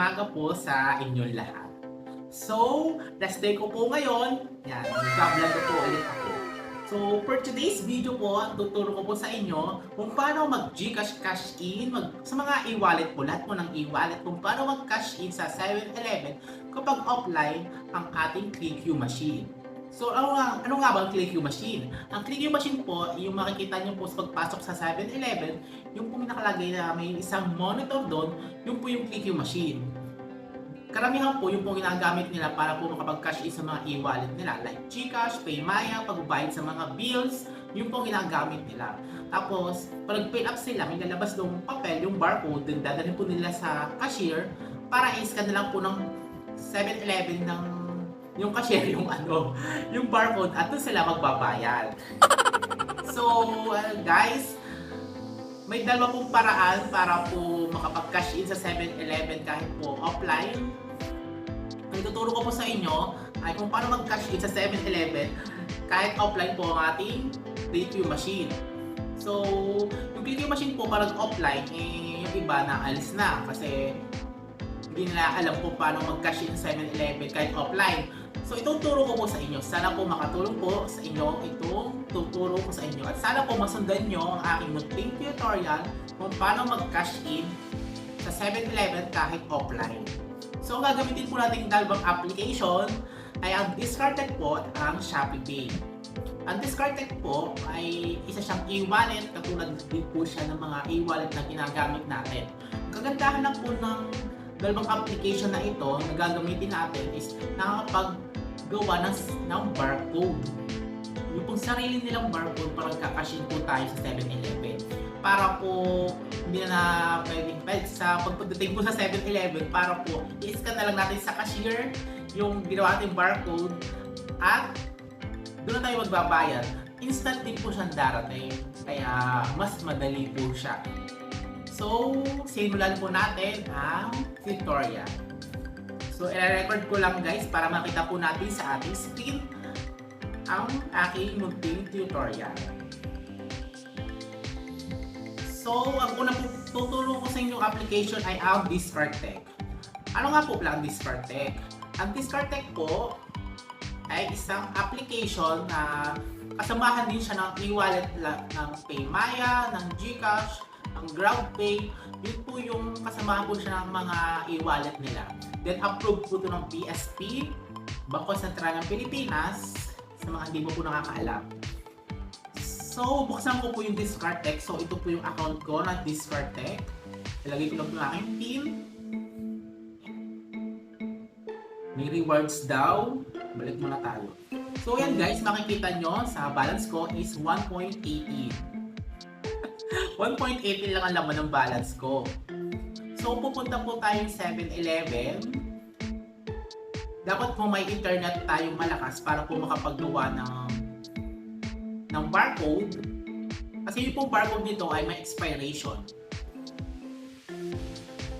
umaga po sa inyong lahat. So, last day ko po ngayon. Yan, nagka-vlog po ulit ako. So, for today's video po, tuturo ko po sa inyo kung paano mag-Gcash cash in mag, sa mga e-wallet po, lahat po ng e-wallet, kung paano mag-cash in sa 7-Eleven kapag offline ang ating ClickQ machine. So, ano nga, ano nga ba ang ClickQ machine? Ang ClickQ machine po, yung makikita nyo po sa pagpasok sa 7-Eleven, yung po nakalagay na may isang monitor doon, yung po yung ClickQ machine. Karamihan po yung po ginagamit nila para po makapag-cash in sa mga e-wallet nila like Gcash, Paymaya, pagbabayad sa mga bills, yung po ginagamit nila. Tapos, pag pay up sila, may lalabas ng papel, yung barcode, din dadalhin po nila sa cashier para i-scan na lang po ng 7-Eleven ng yung cashier yung ano, yung barcode at doon sila magbabayad. So, uh, guys, may dalawa pong paraan para po makapag-cash in sa 7-Eleven kahit po offline. Ang ituturo ko po sa inyo ay kung paano mag-cash in sa 7-Eleven kahit offline po ang ating PayQ machine. So, yung PayQ machine po parang offline, eh, yung iba na alis na kasi hindi nila alam kung paano mag-cash in sa 7-Eleven kahit offline. So ituturo ko po sa inyo. Sana po makatulong po sa inyo itong tuturo ko sa inyo. At sana po masundan nyo ang aking munting tutorial kung paano mag-cash in sa 7-Eleven kahit offline. So gagamitin po natin dalawang application ay ang discarded po at ang Shopee Pay. Ang discarded po ay isa siyang e-wallet katulad din po siya ng mga e-wallet na ginagamit natin. Ang kagandahan lang po ng dalawang application na ito na gagamitin natin is nakakapag gawa ng, ng barcode. Yung pong sarili nilang barcode parang kakashin po tayo sa 7-Eleven. Para po hindi na pwedeng pwede sa pagpagdating po sa 7-Eleven para po i-scan na lang natin sa cashier yung ginawa nating barcode at doon na tayo magbabayad. Instant din po siyang darating. Kaya mas madali po siya. So, simulan po natin ang tutorial. So, i-record ko lang guys para makita po natin sa ating screen ang aking munting tutorial. So, ang unang tuturo ko sa inyong application ay ang Discardtech. Ano nga po pala ang Discardtech? Ang Discardtech po ay isang application na kasamahan din siya ng e-wallet ng Paymaya, ng Gcash, ng GrabPay. Yun po yung kasamahan po siya ng mga e-wallet nila. Then approved po ito ng BSP, Bangko Sentral ng Pilipinas, sa mga hindi mo po nakakaalam. So, buksan ko po yung Discardtech. So, ito po yung account ko na Discardtech. Ilagay ko lang po aking PIN. May rewards daw. Balik muna tayo. So, yan guys, makikita nyo sa balance ko is 1.18. 1.18 lang ang laman ng balance ko. So, pupunta po tayong 7-Eleven. Dapat po may internet tayong malakas para po makapagawa ng ng barcode. Kasi yung pong barcode nito ay may expiration.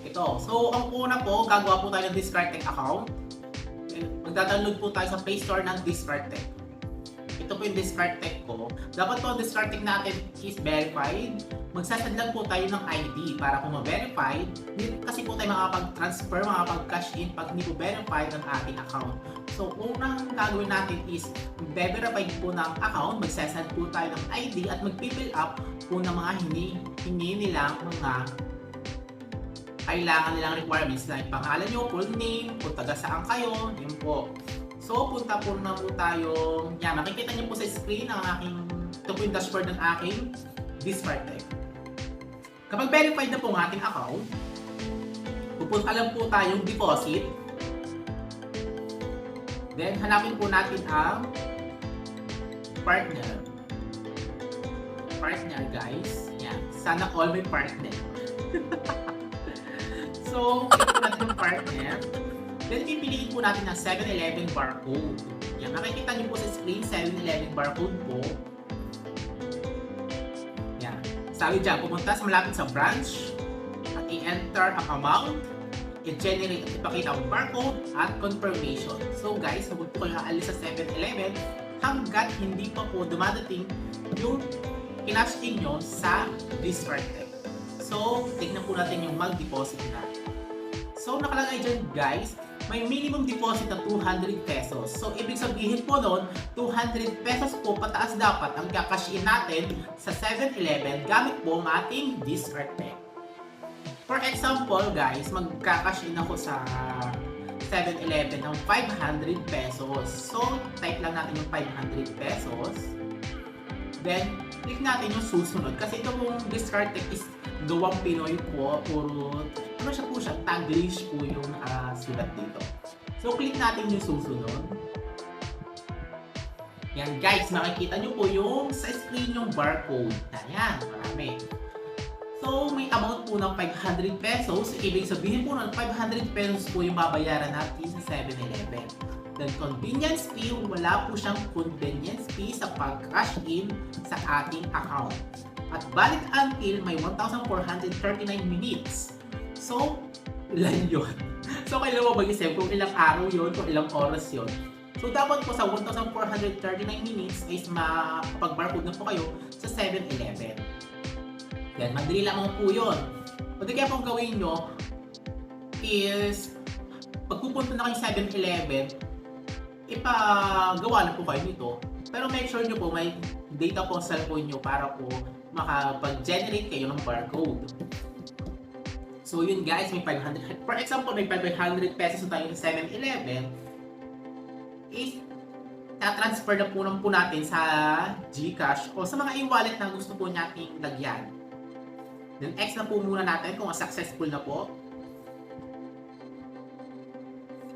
Ito. So, ang una po, gagawa po tayo ng Discardtech account. Magda-download po tayo sa Play Store ng Discardtech. Ito po yung Discardtech ko. Dapat po ang Discardtech natin is verified. Magsasend lang po tayo ng ID para po ma-verified. Kasi po tayo makapag-transfer, makapag-cash in pag hindi po verified ang ating account. So, unang gagawin natin is verify po ng account, magsasend po tayo ng ID at mag-fill up po ng mga hindi, hindi nila mga kailangan nilang requirements like pangalan nyo, full name, kung taga saan kayo, yun po. So, punta po na po tayo, yan, makikita niyo po sa screen ang aking, ito po yung dashboard ng aking Discardtech. Kapag verified na po ang ating account, pupunta lang po tayong deposit. Then, hanapin po natin ang partner. Partner, guys. Yan. Sana all may partner. so, ito natin yung partner. Then, pipiliin po natin ang 7-Eleven barcode. Yan. Makikita niyo po sa screen, 7-Eleven barcode po. Yan. Sabi dyan, pumunta sa malapit sa branch at i-enter ang amount, i-generate at ipakita ang barcode at confirmation. So guys, huwag po kayo aalis sa 7-Eleven hanggat hindi pa po dumadating yung kinash in nyo sa Discardtech. So, tignan po natin yung mag-deposit na. So nakalagay dyan guys, may minimum deposit na 200 pesos. So ibig sabihin po nun, 200 pesos po pataas dapat ang kakashin natin sa 7-Eleven gamit po ang ating discard tech. For example guys, magkakashin ako sa 7-Eleven ng 500 pesos. So type lang natin yung 500 pesos. Then, click natin yung susunod. Kasi ito pong discard tech is gawang Pinoy po. Puro, ano siya po siya, Taglish po yung nakasulat dito. So, click natin yung susunod. Yan guys, makikita nyo po yung sa screen yung barcode. Ayan, marami. So, may amount po ng 500 pesos. Ibig sabihin po ng 500 pesos po yung babayaran natin sa 7-Eleven. Then convenience fee, wala po siyang convenience fee sa pag-cash in sa ating account. At valid until may 1,439 minutes. So, ilan yun? So, kailangan mo mag-isip kung ilang araw yun, kung ilang oras yun. So, dapat po sa 1,439 minutes is makapag-barcode na po kayo sa 7-Eleven. Yan, madali lamang po yun. Pwede kaya pong gawin nyo is pagpupunta na kayo sa 7-Eleven, ipagawa na po kayo nito. Pero make sure nyo po may data po sa cellphone nyo para po makapag-generate kayo ng barcode. So yun guys, may 500. For example, may 500 pesos na tayo sa 7-Eleven. Is ta-transfer na po, lang po natin sa GCash o sa mga e-wallet na gusto po nating lagyan. Then X na po muna natin kung successful na po.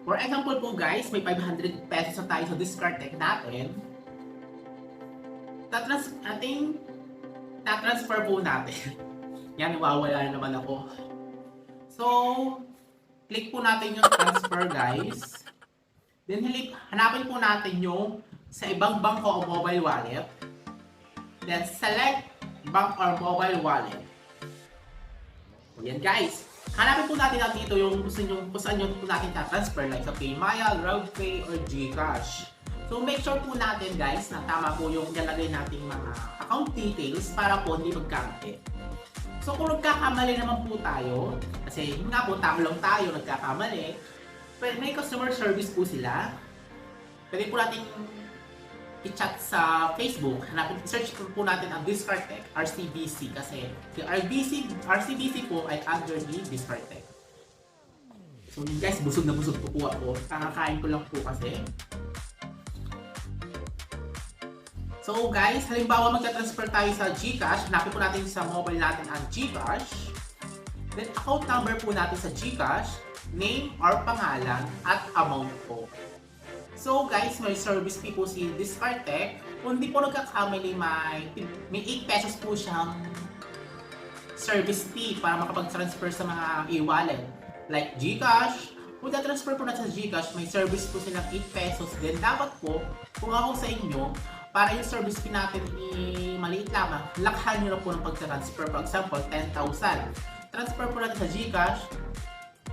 For example po guys, may 500 pesos na tayo sa discard tech natin. Tatrans ating tatransfer po natin. Yan, nawawala na naman ako. So, click po natin yung transfer guys. Then hanapin po natin yung sa ibang bangko o mobile wallet. Then select bank or mobile wallet. Yan guys. Hanapin po natin natin dito yung gusto nyo, kung saan nyo po natin transfer like sa Paymaya, RoundPay, or GCash. So make sure po natin guys na tama po yung nilagay nating mga account details para po hindi magkamali. So kung nagkakamali naman po tayo, kasi yun nga po tao tayo nagkakamali, pero may customer service po sila. Pwede po natin i-chat sa Facebook. Hanapin, search po natin ang Discard Tech, RCBC. Kasi si RBC, RCBC po ay under the Discard Tech. So yun guys, busog na busog po po ako. Kakakain ko lang po kasi. So guys, halimbawa magta-transfer tayo sa GCash, hanapin po natin sa mobile natin ang GCash. Then account number po natin sa GCash, name or pangalan at amount po. So guys, may service fee po si Discartec. Kung di po nagkakamali, may, may 8 pesos po siyang service fee para makapag-transfer sa mga e-wallet. Like Gcash, kung transfer po na sa Gcash, may service po silang 8 pesos. Then dapat po, kung ako sa inyo, para yung service fee natin i maliit lamang, lakhan nyo na po ng pag-transfer. For example, 10,000. Transfer po natin sa Gcash,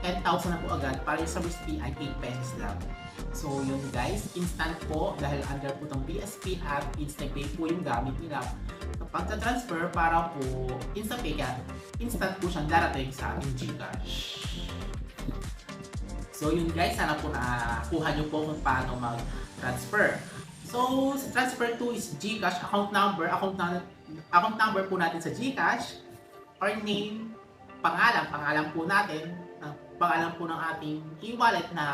10,000 na po agad para yung service fee ay 8 pesos lang. So yun guys, instant po dahil under po itong BSP app, InstaPay po yung gamit nila sa pagka-transfer para po InstaPay kaya instant po siyang darating sa ating Gcash. So yun guys, sana po nakuha nyo po kung paano mag-transfer. So sa transfer to is Gcash account number, account, na, account number po natin sa Gcash, or name, pangalan, pangalan po natin, ang pangalan po ng ating e-wallet na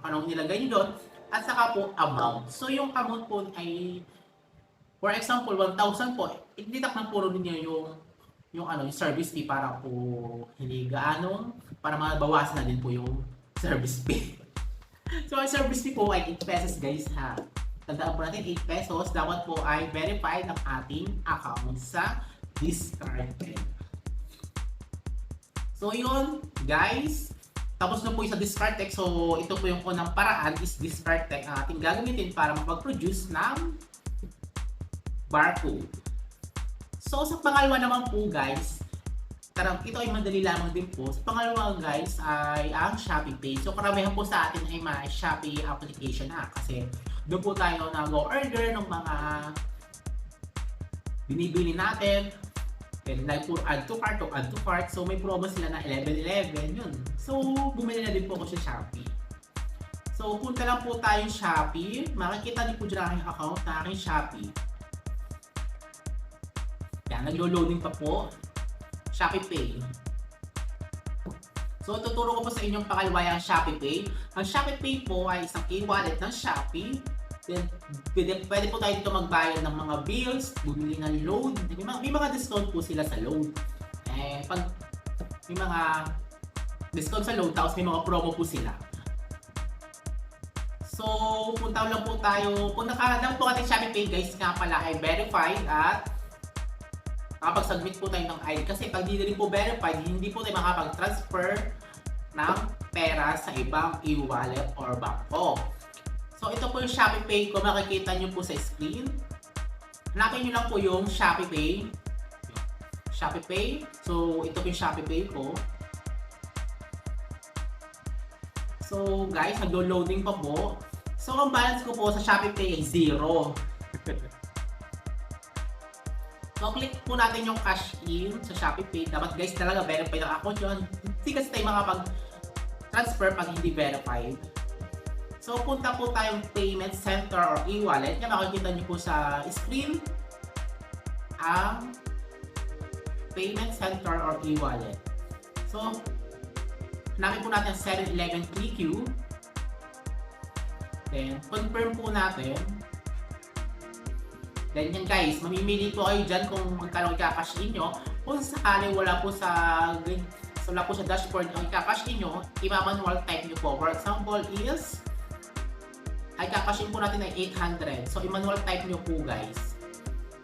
anong nilagay nyo doon, at saka po amount. So yung amount po ay, for example, 1,000 po, ititak ng puro ninyo yung yung ano, yung service fee para po hindi gaano, para mabawasan na din po yung service fee. so ang service fee po ay 8 pesos guys ha. Tandaan po natin 8 pesos, dapat po ay verified ng ating account sa discard pay. So yun, guys. Tapos na po yung sa discard tech. So ito po yung unang paraan is discard tech ang ating gagamitin para makapag-produce ng barcode. So sa pangalawa naman po guys, karang ito ay madali lamang din po. Sa pangalawa guys ay ang Shopee Pay. So karamihan po sa atin ay may Shopee application na kasi doon po tayo nag-order ng mga binibili natin Then like po add to cart o add to cart. So may promo sila na 11-11 yun. So bumili na din po ako sa Shopee. So punta lang po tayo Shopee. Makikita niyo po dyan ang aking account na aking Shopee. Yan, naglo-loading pa po. Shopee Pay. So, tuturo ko po sa inyong pakaliwayang Shopee Pay. Ang Shopee Pay po ay isang e-wallet ng Shopee. Pwede, pwede po tayo dito magbayad ng mga bills, bumili ng load. May mga, may mga discount po sila sa load. Eh, pag may mga discount sa load, tapos may mga promo po sila. So, punta lang po tayo. Kung nakalang po ating Shopee Pay guys, nga pala ay verified at makapag-submit po tayo ng ID. Kasi pag di rin po verified, hindi po tayo makapag-transfer ng pera sa ibang e-wallet or bangko. So, ito po yung Shopee Pay ko. Makikita nyo po sa screen. Hanapin nyo lang po yung Shopee Pay. Shopee Pay. So, ito po yung Shopee Pay ko. So, guys, naglo-loading pa po. So, ang balance ko po sa Shopee Pay ay zero. So, click po natin yung cash in sa Shopee Pay. Dapat guys talaga verify ng account yun. Hindi kasi tayo makapag-transfer pag hindi verified. So, punta po tayong payment center or e-wallet. Yan, makikita niyo po sa screen ang payment center or e-wallet. So, hanapin po natin 7-Eleven PQ. Then, confirm po natin. Then yan guys, mamimili po kayo dyan kung magkano i-cash in nyo. Kung sakali wala po sa so wala po sa dashboard ang i-cash in nyo, i-manual type nyo po. For example is, ay kakash in po natin ay 800. So i-manual type nyo po guys.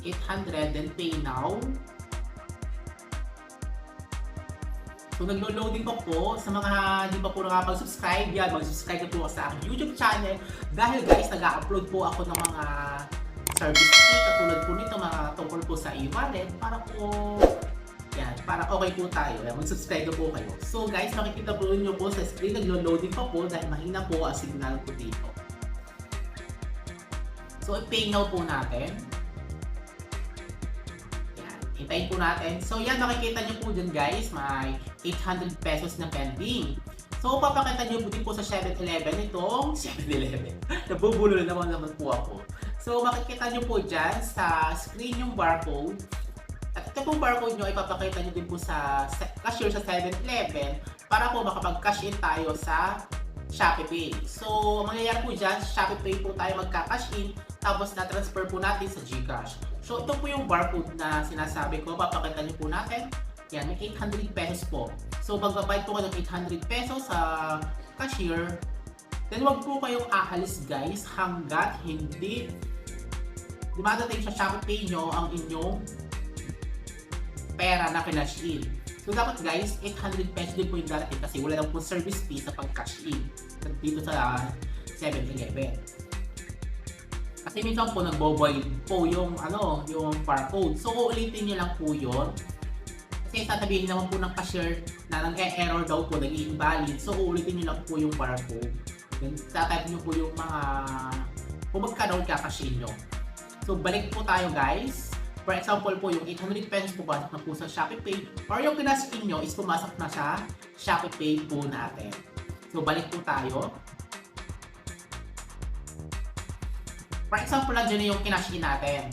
800 then pay now. So naglo-loading pa po sa mga hindi pa po nakapag-subscribe yan, mag-subscribe na po sa aking YouTube channel dahil guys nag-upload po ako ng mga service fee katulad po nito mga tungkol po sa e-wallet para po yan, para okay po tayo. Yan, mag-subscribe po kayo. So guys, makikita po niyo po sa screen naglo-loading pa po dahil mahina po ang signal po dito. So i-pay po natin. Yan, hintayin po natin. So yan, makikita niyo po dyan guys, may 800 pesos na pending. So, papakita niyo po din po sa 7-Eleven itong 7-Eleven. Nabubulo na naman naman po ako. So, makikita nyo po dyan sa screen yung barcode. At ito pong barcode nyo, ipapakita nyo din po sa- cashier sa 7-Eleven para po makapag-cash in tayo sa Shopee Pay. So, ang mangyayari po dyan, Shopee Pay po tayo magka-cash in tapos na-transfer po natin sa GCash. So, ito po yung barcode na sinasabi ko. Papakita nyo po natin. Yan, may 800 pesos po. So, magbabayad po kayo ng 800 pesos sa cashier. Then, wag po kayong aalis guys hanggat hindi dumadating sa Shopee Pay nyo ang inyong pera na kinash in. So dapat guys, 800 pesos din po yung darating kasi wala lang po service fee sa pag-cash in dito sa 7-Eleven. Kasi minsan po nagbo-void po yung ano, yung barcode. So uulitin niyo lang po yun. Kasi sasabihin naman po ng cashier na nag-error daw po, nag-invalid. So uulitin niyo lang po yung barcode. Then tatype niyo po yung mga kung magkano i-cash in nyo. So, balik po tayo guys. For example po, yung 800 pesos pumasok na po sa Shopee or yung kinash in is pumasok na sa Shopee po natin. So, balik po tayo. For example, nandiyan na yung kinash in natin.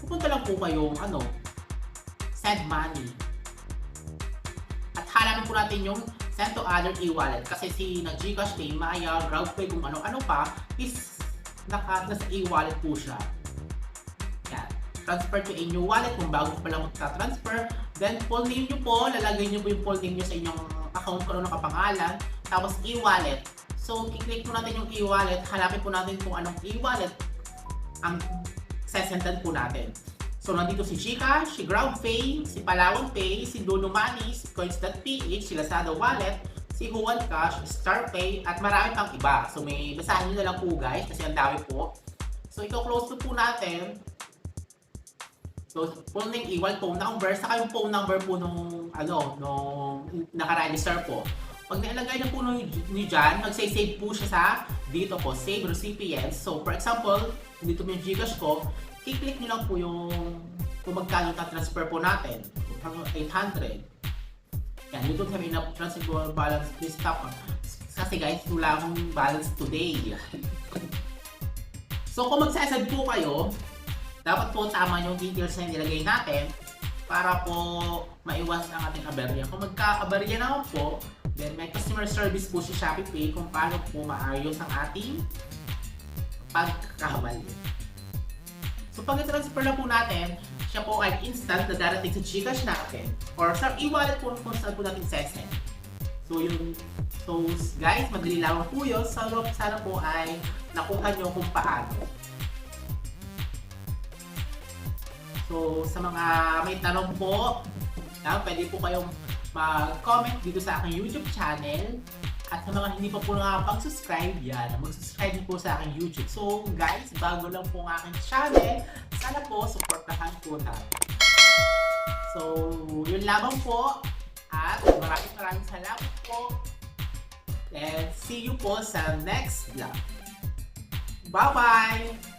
Pupunta lang po kayong ano, send money. At hanapin po natin yung send to other e-wallet kasi si na Gcash Pay, Maya, GrabPay, kung ano-ano pa is naka, nasa e-wallet po siya. Transfer to new wallet kung bago pa lang magta-transfer. Then, full name nyo po. Lalagay nyo po yung full name nyo sa inyong account kung ano nakapangalan. Tapos, e-wallet. So, kiklik po natin yung e-wallet. Hanapin po natin kung anong e-wallet ang sesendan po natin. So, nandito si Gcash, si GrabPay, si Palawan Pay, si Lulu Money, Coins.ph, si Lazada Wallet, si Juan Cash, StarPay, at marami pang iba. So, may basahin nyo na lang po guys kasi ang dami po. So, ito-close to po natin. So, name, equal phone number, saka yung phone number po nung, ano, nung naka-register po. Pag nailagay na po nung nyo dyan, magsay-save po siya sa dito po, save recipients. So, for example, dito mo yung Gcash ko, i-click nyo lang po yung kung magkano ta-transfer po natin. hanggang 800. Yan, don't have enough transferable balance, please stop. Kasi guys, wala akong balance today. so kung magsasad po kayo, dapat po tama yung details na nilagay natin para po maiwas ang ating aberya. Kung magka-aberya naman po, then may customer service po si Shopee kung paano po maayos ang ating pagkakamali. So pag transfer na po natin, siya po ay instant na darating sa Gcash natin or sa e-wallet po kung saan po natin sesend. So yung so guys, madali lang po yun. Sana, sana po ay nakuha nyo kung paano. So sa mga may tanong po, na, pwede po kayong mag-comment dito sa aking YouTube channel. At sa mga hindi pa po nakapag-subscribe, yan, mag-subscribe po sa aking YouTube. So guys, bago lang po ang aking channel, sana po supportahan po natin. So, yun lamang po. At maraming maraming salamat po. And see you po sa next vlog. Bye-bye!